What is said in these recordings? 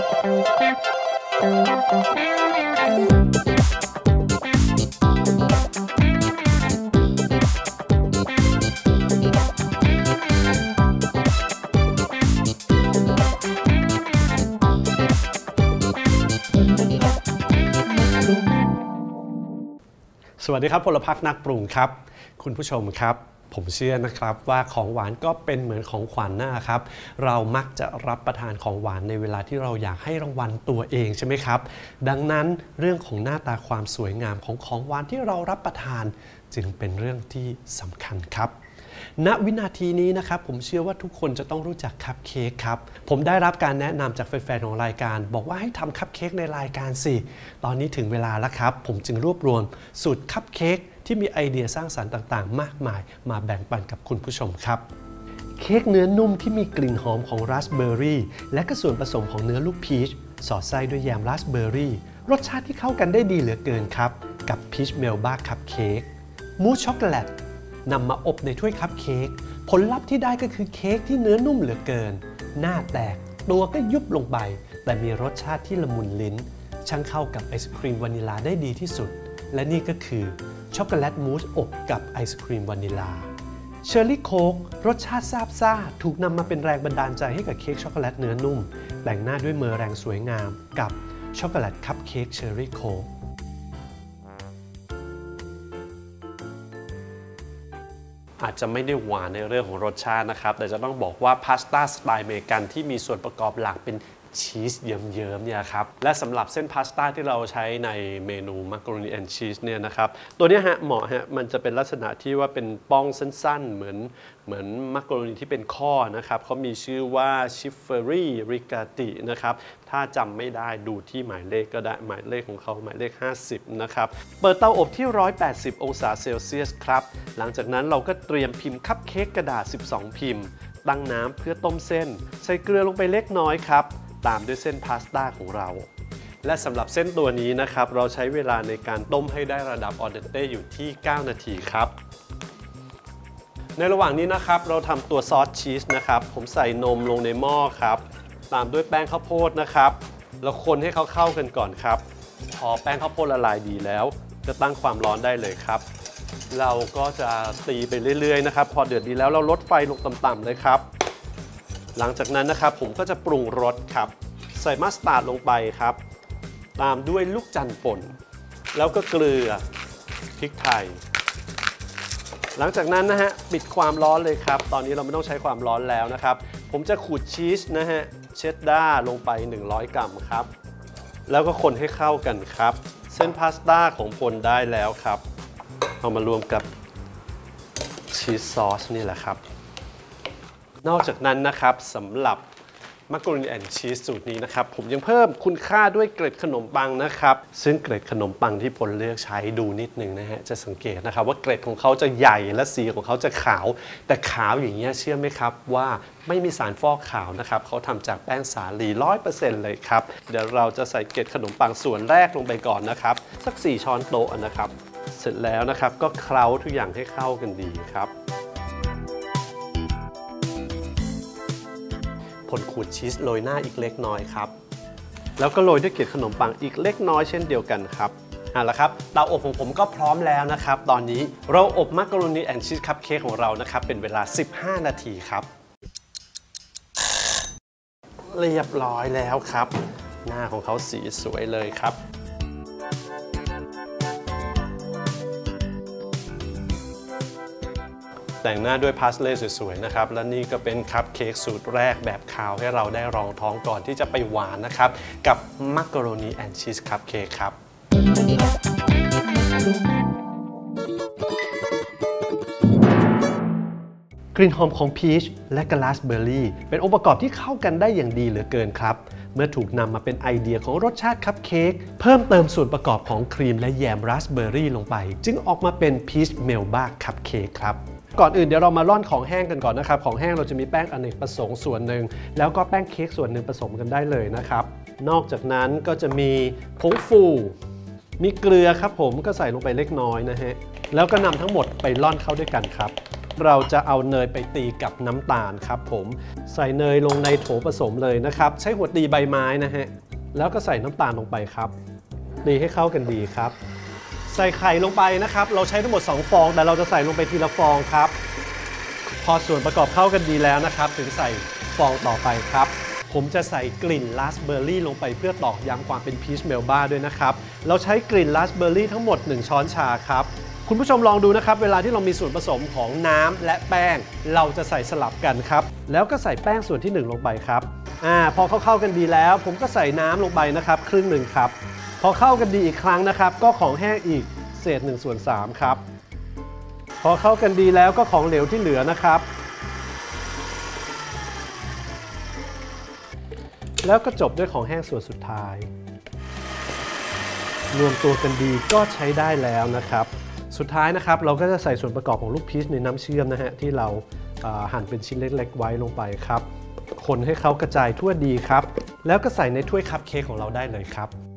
สวัสดีครับพลพักนักปรุงครับ คุณผู้ชมครับ ผมเชื่อนะครับว่าของหวานก็เป็นเหมือนของขวัญนะครับ เรามักจะรับประทานของหวานในเวลาที่เราอยากให้รางวัลตัวเองใช่ไหมครับ ดังนั้นเรื่องของหน้าตาความสวยงามของของหวานที่เรารับประทาน จึงเป็นเรื่องที่สำคัญครับณวินาทีนี้นะครับผมเชื่อว่าทุกคนจะต้องรู้จักคัพเค้กครับ ผมได้รับการแนะนำจากแฟนๆของรายการ บอกว่าให้ทำคัพเค้กในรายการสิ ตอนนี้ถึงเวลาแล้วครับ ผมจึงรวบรวมสูตรคัพเค้ก ที่มีไอเดียสร้างสรรค์ต่างๆ มากมายมาแบ่งปันกับคุณผู้ชมครับ เค้กเนื้อนุ่มที่มีกลิ่นหอมของราสเบอร์รี่และก็ส่วนผสมของเนื้อลูกพีชสอดไส้ด้วยแยมราสเบอร์รี่รสชาติที่เข้ากันได้ดีเหลือเกินครับ กับพีชเมลบ้าคัพเค้กมูสช็อกโกแลตนำมาอบในถ้วยคัพเค้กผลลัพธ์ที่ได้ก็คือเค้กที่เนื้อนุ่มเหลือเกิน หน้าแตกตัวก็ยุบลงไป แต่มีรสชาติที่ละมุนลิ้น ช่างเข้ากับไอศครีมวานิลาได้ดีที่สุด และนี่ก็คือช็อกโกแลตมูสอบกับไอศครีมวานิลา เชอร์รี่โค้กรสชาติซาบซ่า ถูกนำมาเป็นแรงบันดาลใจให้กับเค้กช็อกโกแลตเนื้อนุ่ม แต่งหน้าด้วยเมอร์แรงสวยงาม กับช็อกโกแลตคัพเค้กเชอร์รี่โค้กอาจจะไม่ได้หวานในเรื่องของรสชาตินะครับ แต่จะต้องบอกว่าพาสต้าสไตล์เมกันที่มีส่วนประกอบหลักเป็นชีสเยิ้มๆเนี่ยครับ และสำหรับเส้นพาสต้าที่เราใช้ในเมนูมักกะโรนีแอนชีสเนี่ยนะครับ ตัวนี้ฮะเหมาะฮะมันจะเป็นลักษณะที่ว่าเป็นป้องสั้นๆ เหมือนเหมือนมักกะโรนีที่เป็นข้อนะครับเขามีชื่อว่าชิฟเฟอรี่ริกาตินะครับ ถ้าจำไม่ได้ดูที่หมายเลขก็ได้หมายเลขของเขาหมายเลข 50 นะครับ เปิดเตาอบที่ 180 องศาเซลเซียสครับ หลังจากนั้นเราก็เตรียมพิมพ์คัพเค้กกระดาษ 12 พิมพ์ ตั้งน้ำเพื่อต้มเส้น ใส่เกลือลงไปเล็กน้อยครับ ตามด้วยเส้นพาสต้าของเรา และสำหรับเส้นตัวนี้นะครับ เราใช้เวลาในการต้มให้ได้ระดับออเดนเต้อยู่ที่ 9 นาทีครับ ในระหว่างนี้นะครับ เราทำตัวซอสชีสนะครับ ผมใส่นมลงในหม้อครับ ตามด้วยแป้งข้าวโพดนะครับแล้วคนให้เขาเข้ากันก่อนครับ พอแป้งข้าวโพดละลายดีแล้ว จะตั้งความร้อนได้เลยครับ เราก็จะตีไปเรื่อยๆนะครับ พอเดือดดีแล้วเราลดไฟลงต่ำๆเลยครับ หลังจากนั้นนะครับผมก็จะปรุงรสครับ ใส่มัสตาร์ดลงไปครับ ตามด้วยลูกจันทร์ป่น แล้วก็เกลือพริกไทย หลังจากนั้นนะฮะปิดความร้อนเลยครับ ตอนนี้เราไม่ต้องใช้ความร้อนแล้วนะครับ ผมจะขูดชีสนะฮะเชดดาร์ลงไป 100 กรัมครับ แล้วก็คนให้เข้ากันครับ เส้นพาสต้าของพลได้แล้วครับ เอามารวมกับชีสซอสนี่แหละครับ นอกจากนั้นนะครับสำหรับมักกะโรนีแอนชีสสูตรนี้นะครับ ผมยังเพิ่มคุณค่าด้วยเกล็ดขนมปังนะครับ ซึ่งเกล็ดขนมปังที่พลเลือกใช้ดูนิดนึงนะฮะจะสังเกตนะครับ ว่าเกล็ดของเขาจะใหญ่และสีของเขาจะขาว แต่ขาวอย่างเงี้ยเชื่อไหมครับว่าไม่มีสารฟอกขาวนะครับเขาทำจากแป้งสาลีร้อยเปอร์เซ็นต์เลยครับเดี๋ยวเราจะใส่เกล็ดขนมปังส่วนแรกลงไปก่อนนะครับ สัก 4 ช้อนโต๊ะนะครับ เสร็จแล้วนะครับก็เคล้าทุกอย่างให้เข้ากันดีครับ ผลขูดชีสโรยหน้าอีกเล็กน้อยครับ แล้วก็โรยด้วยเกล็ดขนมปังอีกเล็กน้อยเช่นเดียวกันครับเอาละครับเตาอบของผมก็พร้อมแล้วนะครับ ตอนนี้เราอบมักกะโรนีแอนชีสคัพเค้กของเรานะครับ เป็นเวลา 15 นาทีครับ เรียบร้อยแล้วครับ หน้าของเขาสีสวยเลยครับ แต่งหน้าด้วยพาสเล่สวยๆนะครับ และนี่ก็เป็นคัพเค้กสูตรแรกแบบคาวให้เราได้รองท้องก่อนที่จะไปหวานนะครับ กับมักกะโรนีแอนชีสคัพเค้กครับ กลิ่นหอมของพีชและกราสเบอร์รี่เป็นองค์ประกอบที่เข้ากันได้อย่างดีเหลือเกินครับเมื่อถูกนำมาเป็นไอเดียของรสชาติคัพเค้กเพิ่มเติมส่วนประกอบของครีมและแยมราสเบอร์รี่ลงไป จึงออกมาเป็นพีชเมลบ้าคัพเค้กครับ ก่อนอื่นเดี๋ยวเรามาร่อนของแห้งกันก่อนนะครับ ของแห้งเราจะมีแป้งอเนกประสงค์ส่วนหนึ่ง แล้วก็แป้งเค้กส่วนหนึ่งผสมกันได้เลยนะครับ นอกจากนั้นก็จะมีผงฟู มีเกลือครับผมก็ใส่ลงไปเล็กน้อยนะฮะ แล้วก็นำทั้งหมดไปร่อนเข้าด้วยกันครับ เราจะเอาเนยไปตีกับน้ำตาลครับผม ใส่เนยลงในโถผสมเลยนะครับ ใช้หัวตีใบไม้นะฮะ แล้วก็ใส่น้ำตาลลงไปครับ ตีให้เข้ากันดีครับ ใส่ไข่ลงไปนะครับ เราใช้ทั้งหมด 2 ฟอง แต่เราจะใส่ลงไปทีละฟองครับ พอส่วนประกอบเข้ากันดีแล้วนะครับ ถึงใส่ฟองต่อไปครับ ผมจะใส่กลิ่นราสเบอร์รี่ลงไปเพื่อตอกย้ำความเป็นพีชเมลบ้าด้วยนะครับ เราใช้กลิ่นราสเบอร์รี่ทั้งหมด 1 ช้อนชาครับคุณผู้ชมลองดูนะครับ เวลาที่เรามีส่วนผสมของน้ำและแป้ง เราจะใส่สลับกันครับ แล้วก็ใส่แป้งส่วนที่ 1 ลงไปครับอ่าพอเข้าๆกันดีแล้ว ผมก็ใส่น้ำลงไปนะครับ ครึ่งหนึ่งครับ พอเข้ากันดีอีกครั้งนะครับ ก็ของแห้งอีกเศษ1ส่วน3ครับ พอเข้ากันดีแล้วก็ของเหลวที่เหลือนะครับ แล้วก็จบด้วยของแห้งส่วนสุดท้าย รวมตัวกันดีก็ใช้ได้แล้วนะครับ สุดท้ายนะครับเราก็จะใส่ส่วนประกอบของลูกพีชในน้ำเชื่อมนะฮะที่เราอ่าหั่นเป็นชิ้นเล็กๆไว้ลงไปครับ คนให้เขากระจายทั่วดีครับ แล้วก็ใส่ในถ้วยคัพเค้กของเราได้เลยครับ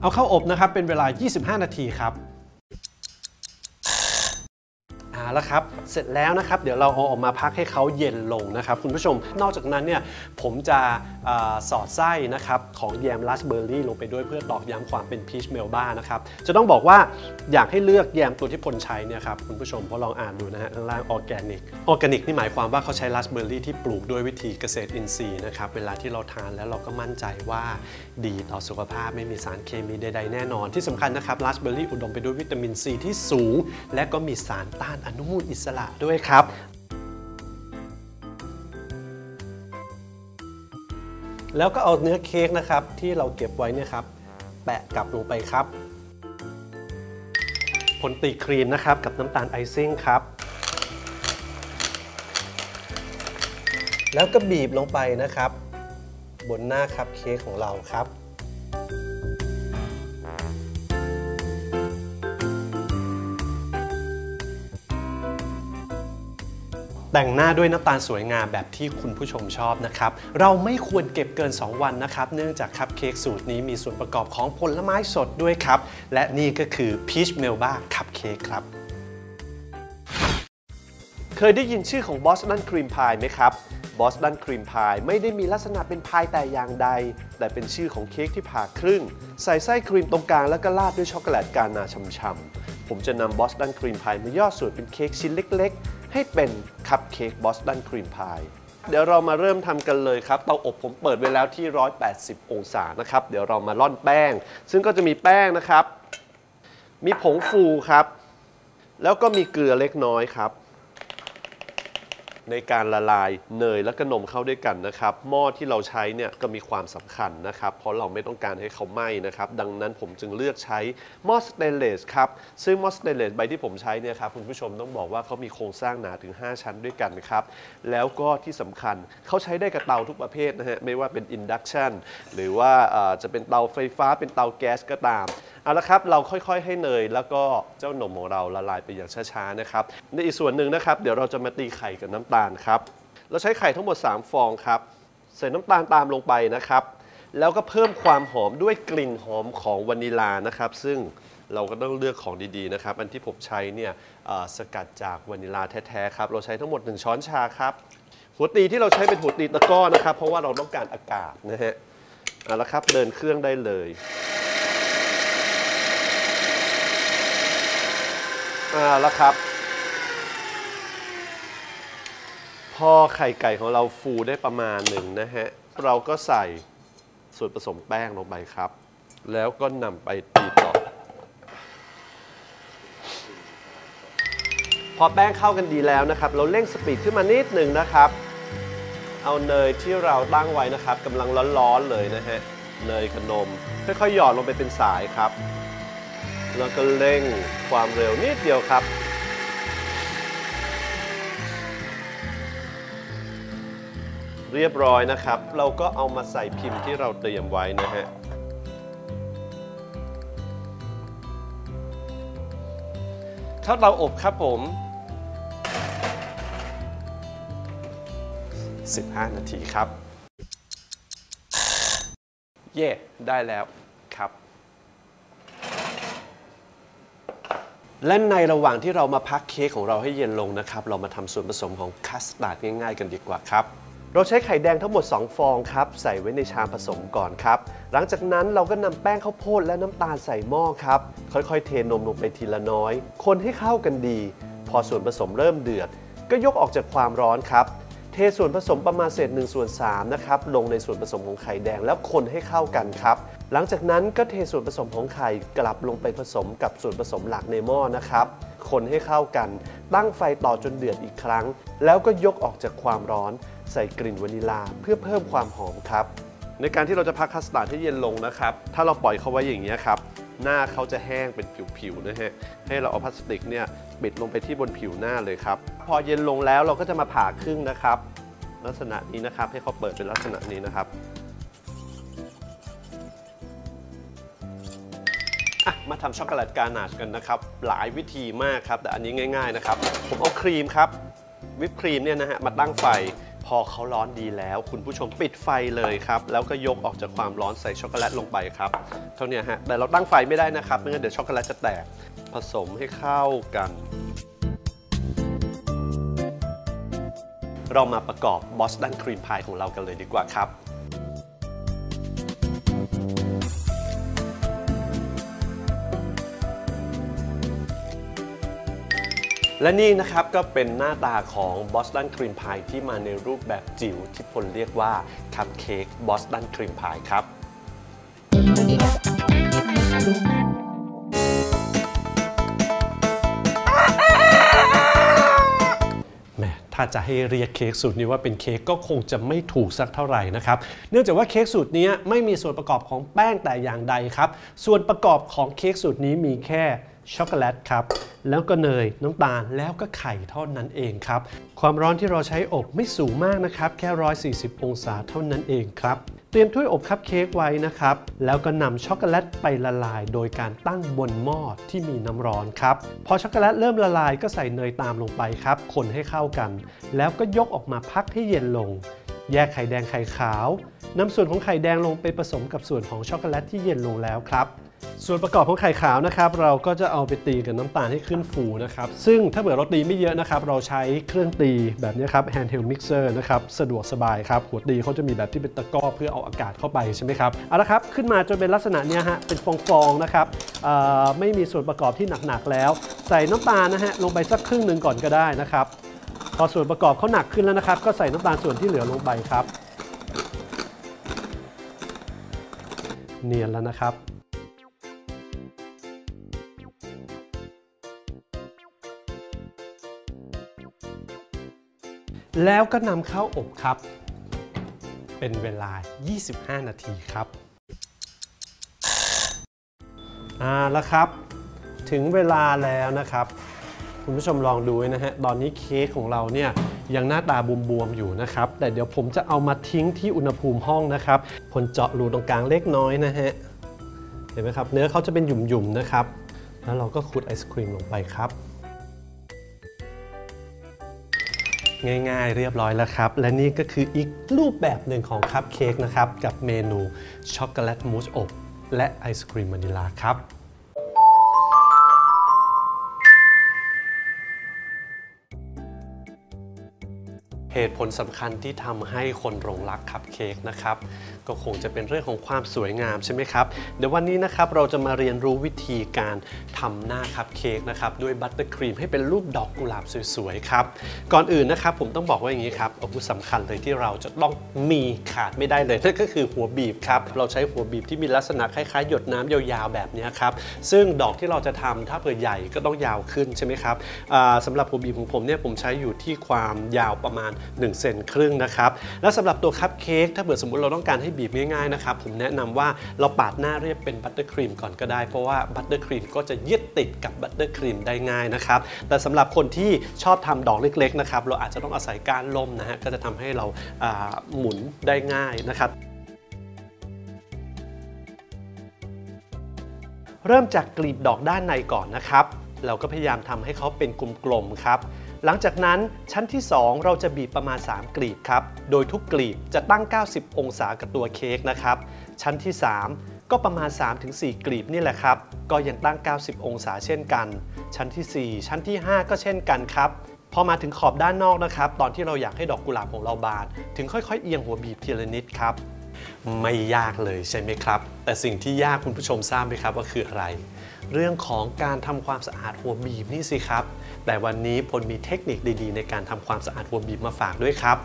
เอาเข้าอบนะครับเป็นเวลา 25 นาทีครับ อาละครับ เสร็จแล้วนะครับ เดี๋ยวเราเอาออกมาพักให้เขาเย็นลงนะครับ คุณผู้ชม นอกจากนั้นเนี่ยผมจะอาสอดไส้นะครับของแยมราสเบอร์รี่ลงไปด้วยเพื่อตอกย้ำความเป็นพีชเมลบ้านะครับ จะต้องบอกว่าอยากให้เลือกแยมตัวที่พลใช้เนี่ยครับคุณผู้ชมเพราะลองอ่านดูนะฮะข้างล่างออร์แกนิกออร์แกนิกนี่หมายความว่าเขาใช้ราสเบอร์รี่ที่ปลูกด้วยวิธีเกษตรอินทรีย์นะครับเวลาที่เราทานแล้วเราก็มั่นใจว่าดีต่อสุขภาพไม่มีสารเคมีใดๆแน่นอนที่สำคัญนะครับราสเบอร์รี่อุดมไปด้วยวิตามินซีที่สูง และก็มีสารต้านอนุมูลอิสระด้วยครับแล้วก็เอาเนื้อเค้กนะครับที่เราเก็บไว้เนี่ยครับแปะกลับลงไปครับ ผลตีครีมนะครับกับน้ำตาลไอซิ่งครับ แล้วก็บีบลงไปนะครับ บนหน้าคัพเค้กของเราครับ แต่งหน้าด้วยน้ำตาลสวยงามแบบที่คุณผู้ชมชอบนะครับ เราไม่ควรเก็บเกิน 2 วันนะครับ เนื่องจากคัพเค้กสูตรนี้มีส่วนประกอบของผลไม้สดด้วยครับ และนี่ก็คือพีชเมลบ้าคัพเค้กครับ เคยได้ยินชื่อของบอสตันครีมพายไหมครับบอสตันครีมพายไม่ได้มีลักษณะเป็นพายแต่อย่างใด แต่เป็นชื่อของเค้กที่ผ่าครึ่ง ใส่ไส้ครีมตรงกลางแล้วก็ราดด้วยช็อกโกแลตกานาช่ำๆผมจะนำบอสตันครีมพายมาย่อส่วนเป็นเค้กชิ้นเล็กๆ ให้เป็นคัพเค้กบอสตันครีมพายเดี๋ยวเรามาเริ่มทำกันเลยครับเตาอบผมเปิดไว้แล้วที่ 180 องศานะครับ เดี๋ยวเรามาล่อนแป้ง ซึ่งก็จะมีแป้งนะครับ มีผงฟูครับ แล้วก็มีเกลือเล็กน้อยครับ ในการละลายเนยและก็นมเข้าด้วยกันนะครับ หม้อที่เราใช้เนี่ยก็มีความสำคัญนะครับ เพราะเราไม่ต้องการให้เขาไหม้นะครับ ดังนั้นผมจึงเลือกใช้หม้อสเตนเลสครับ ซึ่งหม้อสเตนเลสใบที่ผมใช้เนี่ยครับคุณผู้ชมต้องบอกว่าเขามีโครงสร้างหนาถึง 5 ชั้นด้วยกันครับ แล้วก็ที่สำคัญเขาใช้ได้กับเตาทุกประเภทนะฮะ ไม่ว่าเป็น induction หรือว่าจะเป็นเตาไฟฟ้าเป็นเตาแก๊สก็ตาม เอาละครับ เราค่อยๆ ให้เนย แล้วก็เจ้านมของเราละลายไปอย่างช้าๆนะครับ ในอีกส่วนหนึ่งนะครับ เดี๋ยวเราจะมาตีไข่กับน้ำตาลครับ เราใช้ไข่ทั้งหมด 3 ฟองครับ ใส่น้ำตาลตามลงไปนะครับ แล้วก็เพิ่มความหอมด้วยกลิ่นหอมของวานิลานะครับ ซึ่งเราก็ต้องเลือกของดีๆนะครับ อันที่ผมใช้เนี่ยสกัดจากวานิลาแท้ๆครับ เราใช้ทั้งหมด 1 ช้อนชาครับ หัวตีที่เราใช้เป็นหัวตีตะก้อนะครับ เพราะว่าเราต้องการอากาศนะฮะ เอาละครับ เดินเครื่องได้เลย อ่าแล้วครับ พอไข่ไก่ของเราฟูได้ประมาณหนึ่งนะฮะ เราก็ใส่ส่วนผสมแป้งลงไปครับ แล้วก็นำไปตีต่อ พอแป้งเข้ากันดีแล้วนะครับ เราเร่งสปีดขึ้นมานิดหนึ่งนะครับ เอาเนยที่เราตั้งไว้นะครับกำลังร้อนๆเลยนะฮะ เนยกับนม ค่อยๆหยอดลงไปเป็นสายครับ แล้วก็เร่งความเร็วนิดเดียวครับ เรียบร้อยนะครับ เราก็เอามาใส่พิมพ์ที่เราเตรียมไว้นะฮะข้าเตาอบครับผม 15 นาทีครับ เย่ได้แล้วครับ และในระหว่างที่เรามาพักเค้กของเราให้เย็นลงนะครับ เรามาทำส่วนผสมของคัสตาร์ดง่ายๆ กันดีกว่าครับ เราใช้ไข่แดงทั้งหมด 2 ฟองครับ ใส่ไว้ในชามผสมก่อนครับ หลังจากนั้นเราก็นำแป้งข้าวโพดและน้ำตาลใส่หม้อครับ ค่อยๆ เทนมลงไปทีละน้อย คนให้เข้ากันดี พอส่วนผสมเริ่มเดือด ก็ยกออกจากความร้อนครับ เทส่วนผสมประมาณเศษ1ส่วน3นะครับ ลงในส่วนผสมของไข่แดงแล้วคนให้เข้ากันครับ หลังจากนั้นก็เทส่วนผสมของไข่กลับลงไปผสมกับส่วนผสมหลักในหม้อนะครับ คนให้เข้ากัน ตั้งไฟต่อจนเดือดอีกครั้ง แล้วก็ยกออกจากความร้อน ใส่กลิ่นวานิลาเพื่อเพิ่มความหอมครับ ในการที่เราจะพักคัสตาร์ดให้เย็นลงนะครับ ถ้าเราปล่อยเขาไว้อย่างนี้ยครับ หน้าเขาจะแห้งเป็นผิวๆนะฮะ ให้เราเอาพลาสติกเนี่ยปิดลงไปที่บนผิวหน้าเลยครับ พอเย็นลงแล้วเราก็จะมาผ่าครึ่งนะครับ ลักษณะนี้นะครับ ให้เขาเปิดเป็นลักษณะนี้นะครับ อะมาทำช็อกโกแลตกานาชกันนะครับ หลายวิธีมากครับ แต่อันนี้ง่าย ๆนะครับ ผมเอาครีมครับวิปครีมเนี่ยนะฮะมาตั้งไฟพอเขาร้อนดีแล้ว คุณผู้ชมปิดไฟเลยครับ แล้วก็ยกออกจากความร้อนใส่ช็อกโกแลตลงไปครับเท่านี้ฮะแต่เราตั้งไฟไม่ได้นะครับไม่งั้นเดี๋ยวช็อกโกแลตจะแตกผสมให้เข้ากัน เรามาประกอบบอสตันครีมพายของเรากันเลยดีกว่าครับ และนี่นะครับก็เป็นหน้าตาของ Boston Cream Pie ที่มาในรูปแบบจิ๋วที่พลเรียกว่าคัพเค้ก Boston Cream Pie ครับ แหมถ้าจะให้เรียกเค้กสูตรนี้ว่าเป็นเค้กก็คงจะไม่ถูกสักเท่าไหร่นะครับ เนื่องจากว่าเค้กสูตรนี้ไม่มีส่วนประกอบของแป้งแต่อย่างใดครับ ส่วนประกอบของเค้กสูตรนี้มีแค่ ช็อกโกแลตครับ แล้วก็เนย น้ำตาล แล้วก็ไข่เท่านั้นเองครับ ความร้อนที่เราใช้อบไม่สูงมากนะครับ แค่ 140 องศาเท่านั้นเองครับ เตรียมถ้วยอบคัพเค้กไว้นะครับ แล้วก็นำช็อกโกแลตไปละลาย โดยการตั้งบนหม้อที่มีน้ำร้อนครับ พอช็อกโกแลตเริ่มละลายก็ใส่เนยตามลงไปครับ คนให้เข้ากัน แล้วก็ยกออกมาพักให้เย็นลง แยกไข่แดงไข่ขาวนำส่วนของไข่แดงลงไปผสมกับส่วนของช็อกโกแลตที่เย็นลงแล้วครับ ส่วนประกอบของไข่ขาวนะครับ เราก็จะเอาไปตีกับน้ำตาลให้ขึ้นฟูนะครับ ซึ่งถ้าเกิดเราตีไม่เยอะนะครับ เราใช้เครื่องตีแบบนี้ครับ handheld mixer นะครับ สะดวกสบายครับ หัวตีเขาจะมีแบบที่เป็นตะกร้อเพื่อเอาอากาศเข้าไปใช่ไหมครับ เอาละครับ ขึ้นมาจนเป็นลักษณะเนี้ยฮะ เป็นฟองๆนะครับ ไม่มีส่วนประกอบที่หนักๆแล้ว ใส่น้ำตาลนะฮะ ลงไปสักครึ่งหนึ่งก่อนก็ได้นะครับ พอส่วนประกอบเขาหนักขึ้นแล้วนะครับ ก็ใส่น้ำตาลส่วนที่เหลือลงไปครับ เนียนแล้วนะครับ แล้วก็นำเข้าอบครับ เป็นเวลา 25 นาทีครับอ่าแล้วครับ ถึงเวลาแล้วนะครับ คุณผู้ชมลองดูนะฮะ ตอนนี้เค้กของเราเนี่ยยังหน้าตาบวมๆอยู่นะครับ แต่เดี๋ยวผมจะเอามาทิ้งที่อุณหภูมิห้องนะครับผลเจาะรูตรงกลางเล็กน้อยนะฮะ เห็นไหมครับ เนื้อเขาจะเป็นหยุ่มๆนะครับ แล้วเราก็ขูดไอศครีมลงไปครับ ง่าย ๆ เรียบร้อยแล้วครับ และนี่ก็คืออีกรูปแบบหนึ่งของคัพเค้กนะครับ กับเมนูช็อกโกแลตมูสอบและไอศครีมวานิลาครับเหตุผลสำคัญที่ทำให้คนหลงรักคัพเค้กนะครับ ก็คงจะเป็นเรื่องของความสวยงามใช่ไหมครับ เดี๋ยววันนี้นะครับเราจะมาเรียนรู้วิธีการทำหน้าคัพเค้กนะครับด้วยบัตเตอร์ครีมให้เป็นรูปดอกกุหลาบสวยๆครับ ก่อนอื่นนะครับผมต้องบอกว่าอย่างนี้ครับอาวุธสำคัญเลยที่เราจะต้องมีขาดไม่ได้เลยนั่นก็คือหัวบีบครับ เราใช้หัวบีบที่มีลักษณะคล้ายๆ หยดน้ำยาวๆแบบนี้ครับ ซึ่งดอกที่เราจะทำถ้าเผื่อใหญ่ก็ต้องยาวขึ้นใช่ไหมครับอ่าสำหรับหัวบีบของผมเนี่ยผมใช้อยู่ที่ความยาวประมาณ1เซนครึ่งนะครับ แล้วสำหรับตัวคัพเค้กถ้าเผื่อสมมติเราต้องการให้บีบง่ายๆนะครับผมแนะนำว่าเราปาดหน้าเรียบเป็นบัตเตอร์ครีมก่อนก็ได้ เพราะว่าบัตเตอร์ครีมก็จะยึดติดกับบัตเตอร์ครีมได้ง่ายนะครับแต่สำหรับคนที่ชอบทำดอกเล็กๆนะครับเราอาจจะต้องอาศัยการล่มนะฮะก็จะทำให้เราอ่าหมุนได้ง่ายนะครับเริ่มจากกลีบดอกด้านในก่อนนะครับ เราก็พยายามทำให้เขาเป็นกลมๆครับ หลังจากนั้นชั้นที่ 2 เราจะบีบประมาณ 3 กลีบครับ โดยทุกกลีบจะตั้ง 90 องศากับตัวเค้กนะครับ ชั้นที่ 3 ก็ประมาณ 3-4 กลีบนี่แหละครับ ก็ยังตั้ง 90 องศาเช่นกัน ชั้นที่ 4 ชั้นที่ 5 ก็เช่นกันครับพอมาถึงขอบด้านนอกนะครับ ตอนที่เราอยากให้ดอกกุหลาบของเราบาน ถึงค่อยๆ เอียงหัวบีบทีละนิดครับ ไม่ยากเลยใช่ไหมครับ แต่สิ่งที่ยากคุณผู้ชมทราบไหมครับว่าคืออะไร เรื่องของการทำความสะอาดหัวบีบนี่สิครับ แต่วันนี้พลมีเทคนิคดีๆ ในการทำความสะอาดหัวบีบมาฝากด้วยครับ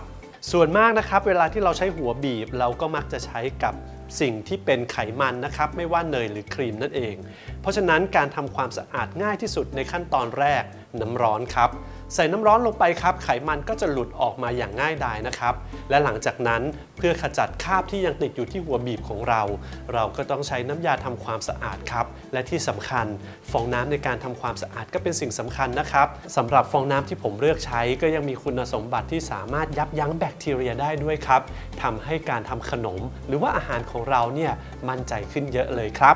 ส่วนมากนะครับ เวลาที่เราใช้หัวบีบเราก็มักจะใช้กับสิ่งที่เป็นไขมันนะครับ ไม่ว่าเนยหรือครีมนั่นเอง เพราะฉะนั้นการทำความสะอาดง่ายที่สุดในขั้นตอนแรกน้ำร้อนครับ ใส่น้ำร้อนลงไปครับ ไขมันก็จะหลุดออกมาอย่างง่ายดายนะครับ และหลังจากนั้นเพื่อขจัดคราบที่ยังติดอยู่ที่หัวบีบของเรา เราก็ต้องใช้น้ำยาทำความสะอาดครับ และที่สำคัญฟองน้ำในการทำความสะอาดก็เป็นสิ่งสำคัญนะครับสำหรับฟองน้ำที่ผมเลือกใช้ก็ยังมีคุณสมบัติที่สามารถยับยั้งแบคทีเรียได้ด้วยครับทำให้การทำขนม หรือว่าอาหารของเราเนี่ยมั่นใจขึ้นเยอะเลยครับ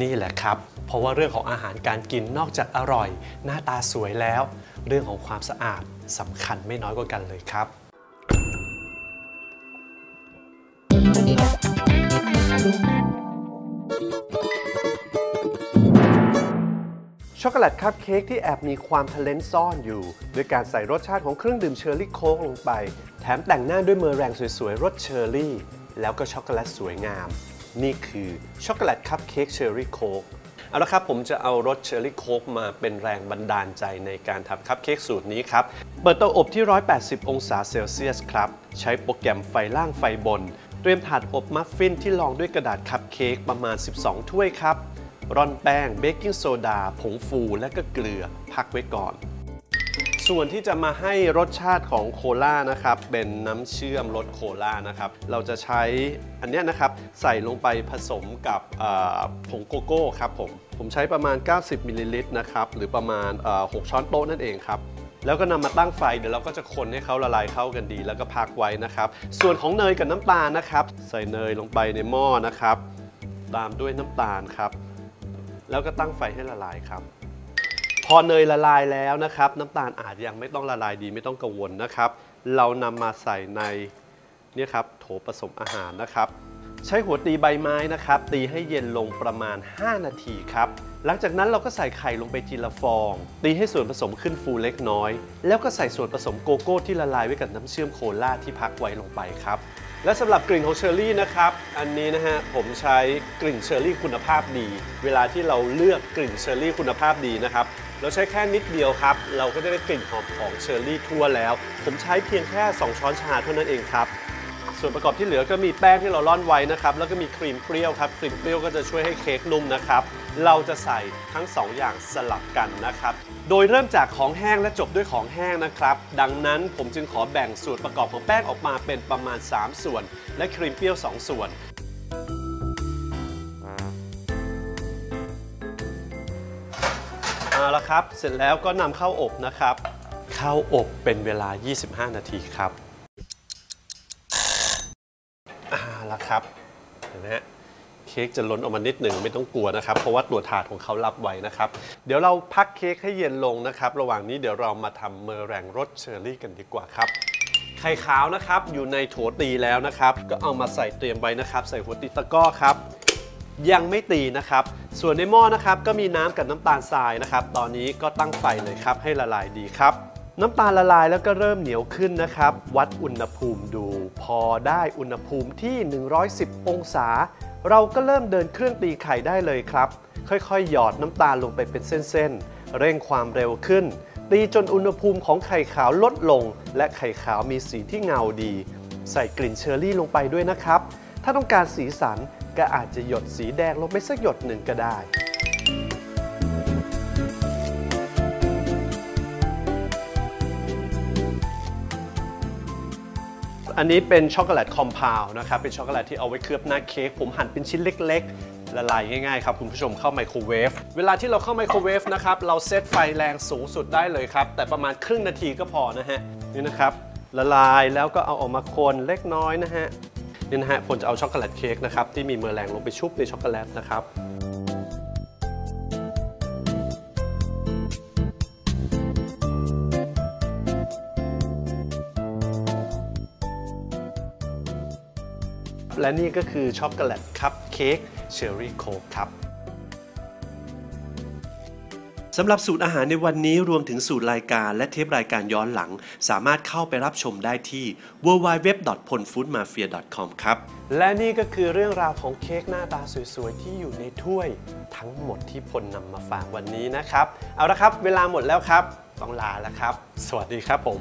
นี่แหละครับ เพราะว่าเรื่องของอาหารการกินนอกจากอร่อย หน้าตาสวยแล้ว เรื่องของความสะอาดสำคัญไม่น้อยกว่ากันเลยครับช็อกโกแลตคัพเค้กที่แอบมีความทะเลนซ่อนอยู่ ด้วยการใส่รสชาติของเครื่องดื่มเชอร์รี่โค้กลงไป แถมแต่งหน้าด้วยเมอร์แรงสวยๆ รสเชอร์รี่ แล้วก็ช็อกโกแลตสวยงาม นี่คือช็อกโกแลตคัพเค้กเชอร์รี่โค้กเอาละครับผมจะเอารสเชอร์รี่โค้กมาเป็นแรงบันดาลใจในการทำคัพเค้กสูตรนี้ครับ เปิดเตาอบที่ 180 องศาเซลเซียสครับ ใช้โปรแกรมไฟล่างไฟบน เตรียมถาดอบมัฟฟินที่รองด้วยกระดาษคัพเค้กประมาณ 12 ถ้วยครับ ร่อนแป้งเบกกิ้งโซดา ผงฟูและก็เกลือ พักไว้ก่อน ส่วนที่จะมาให้รสชาติของโคลานะครับ เป็นน้ำเชื่อมรสโคลานะครับ เราจะใช้อันนี้นะครับ ใส่ลงไปผสมกับผงโกโก้ครับผม ผมใช้ประมาณ 90มิลลิลิตรนะครับ หรือประมาณ 6 ช้อนโต๊ะนั่นเองครับแล้วก็นำมาตั้งไฟเดี๋ยวเราก็จะคนให้เขาละลายเข้ากันดี แล้วก็พักไว้นะครับ ส่วนของเนยกับน้ำตาลนะครับ ใส่เนยลงไปในหม้อนะครับ ตามด้วยน้ำตาลครับ แล้วก็ตั้งไฟให้ละลายครับ อเนยละลายแล้วนะครับ น้ำตาลอาจยังไม่ต้องละลายดีไม่ต้องกังวลนะครับ เรานำมาใส่ในเนี่ยครับโถผสมอาหารนะครับ ใช้หัวตีใบไม้นะครับ ตีให้เย็นลงประมาณ 5 นาทีครับ หลังจากนั้นเราก็ใส่ไข่ลงไปทีละฟอง ตีให้ส่วนผสมขึ้นฟูเล็กน้อย แล้วก็ใส่ส่วนผสมโกโก้ที่ละลายไว้กับน้ำเชื่อมโคลาที่พักไว้ลงไปครับ และสำหรับกลิ่นของเชอร์รี่นะครับ อันนี้นะฮะผมใช้กลิ่นเชอร์รี่คุณภาพดี เวลาที่เราเลือกกลิ่นเชอร์รี่คุณภาพดีนะครับ เราใช้แค่นิดเดียวครับ เราก็จะได้กลิ่นหอมของเชอร์รี่ทั่วแล้ว ผมใช้เพียงแค่ 2 ช้อนชาเท่านั้นเองครับ ส่วนประกอบที่เหลือก็มีแป้งที่เราร่อนไว้นะครับ แล้วก็มีครีมเปรี้ยวครับ ครีมเปรี้ยวก็จะช่วยให้เค้กนุ่มนะครับ เราจะใส่ทั้ง 2 อย่างสลับกันนะครับ โดยเริ่มจากของแห้งและจบด้วยของแห้งนะครับ ดังนั้นผมจึงขอแบ่งส่วนประกอบของแป้งออกมาเป็นประมาณ 3 ส่วน และครีมเปรี้ยว 2 ส่วนเอาละครับ เสร็จแล้วก็นำเข้าอบนะครับ เข้าอบเป็นเวลา 25 นาทีครับ เอาละครับเห็นไหมฮะเค้กจะล้นออกมานิดหนึ่งไม่ต้องกลัวนะครับ เพราะว่าตัวถาดของเขารับไว้นะครับ เดี๋ยวเราพักเค้กให้เย็นลงนะครับ ระหว่างนี้เดี๋ยวเรามาทำเมอร์แรงรสเชอร์รี่กันดีกว่าครับไข่ขาวนะครับอยู่ในโถตีแล้วนะครับ ก็เอามาใส่เตรียมไว้นะครับ ใส่หัวตีตะก้อครับ ยังไม่ตีนะครับ ส่วนในหม้อนะครับก็มีน้ำกับน้ำตาลทรายนะครับ ตอนนี้ก็ตั้งไฟเลยครับให้ละลายดีครับ น้ำตาลละลายแล้วก็เริ่มเหนียวขึ้นนะครับ วัดอุณหภูมิดู พอได้อุณหภูมิที่ 110 องศา เราก็เริ่มเดินเครื่องตีไข่ได้เลยครับ ค่อยๆ หยอดน้ำตาลลงไปเป็นเส้นๆ เร่งความเร็วขึ้น ตีจนอุณหภูมิของไข่ขาวลดลง และไข่ขาวมีสีที่เงาดี ใส่กลิ่นเชอร์รี่ลงไปด้วยนะครับ ถ้าต้องการสีสันก็อาจจะหยดสีแดงลงไปสักหยดหนึ่งก็ได้ อันนี้เป็นช็อกโกแลตคอมเพลนะครับ เป็นช็อกโกแลตที่เอาไว้เคลือบหน้าเค้ก ผมหั่นเป็นชิ้นเล็ก ๆ ละลายง่ายๆครับคุณผู้ชมเข้าไมโครเวฟ เวลาที่เราเข้าไมโครเวฟนะครับ เราเซตไฟแรงสูงสุดได้เลยครับ แต่ประมาณครึ่งนาทีก็พอนะฮะ นี่นะครับ ละลายแล้วก็เอาออกมาคนเล็กน้อยนะฮะ นี่นะฮะผมจะเอาช็อกโกแลตเค้กนะครับที่มีเมอร์แรงลงไปชุบในช็อกโกแลตนะครับ และนี่ก็คือช็อกโกแลตคัพเค้กเชอร์รี่โคกครับสำหรับสูตรอาหารในวันนี้รวมถึงสูตรรายการและเทปรายการย้อนหลัง สามารถเข้าไปรับชมได้ที่ www.ponfoodmafia.com ครับ และนี่ก็คือเรื่องราวของเค้กหน้าตาสวยๆ ที่อยู่ในถ้วยทั้งหมดที่พลนำมาฝากวันนี้นะครับ เอาละครับ เวลาหมดแล้วครับ ต้องลาแล้วครับ สวัสดีครับผม